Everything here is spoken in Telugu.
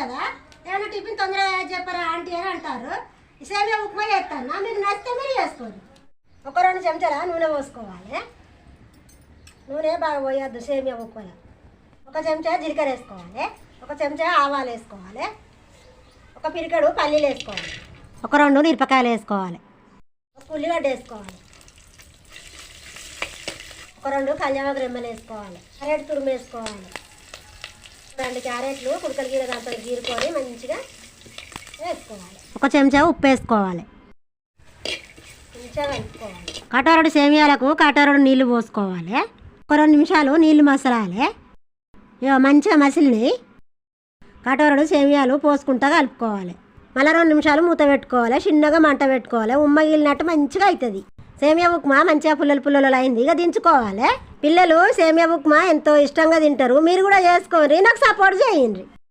కదా? ఏమైనా టిఫిన్ తొందరగా చెప్పరా ఆంటీ అని అంటారు. సేమియా ఉప్మా చేస్తాను? మీకు నచ్చితే మీరు చేసుకోండి. ఒక రెండు చెంచాల నూనె పోసుకోవాలి. నూనె బాగా పోయొద్దు సేమియా ఉప్మాలో ఒక చెంచా జీలకర్ర వేసుకోవాలి. ఒక చెంచా ఆవాలు వేసుకోవాలి. ఒక పిరికడు పల్లీలు వేసుకోవాలి. ఒక రెండు మిరపకాయలు వేసుకోవాలి. ఒక ఉల్లిగడ్డ వేసుకోవాలి. ఒక రెండు కళ్యాణ రెమ్మలు వేసుకోవాలి. అరటి తురుము వేసుకోవాలి. రెండు క్యారెట్లు కుడకలు గీర దాంతో గీరుకొని మంచిగా వేసుకోవాలి. ఒక చెంచా ఉప్పు వేసుకోవాలి. మంచిగా కలుపుకోవాలి. కటారుడు సేమియాలకు కటారుడు నీళ్ళు పోసుకోవాలి. ఒక రెండు నిమిషాలు నీళ్ళు మసలాలి. ఇక మంచిగా మసిలిని కటోరడు సేమియాలు పోసుకుంటా కలుపుకోవాలి. మళ్ళీ రెండు నిమిషాలు మూత పెట్టుకోవాలి. చిన్నగా మంట పెట్టుకోవాలి. ఉమ్మగిలినట్టు మంచిగా అవుతుంది సేమియా ఉప్మా మంచిగా పుల్లలు పుల్లలు అయింది. ఇక దించుకోవాలి. పిల్లలు సేమియా ఉప్మా ఎంతో ఇష్టంగా తింటారు. మీరు కూడా చేసుకోండి. నాకు సపోర్ట్ చేయండి.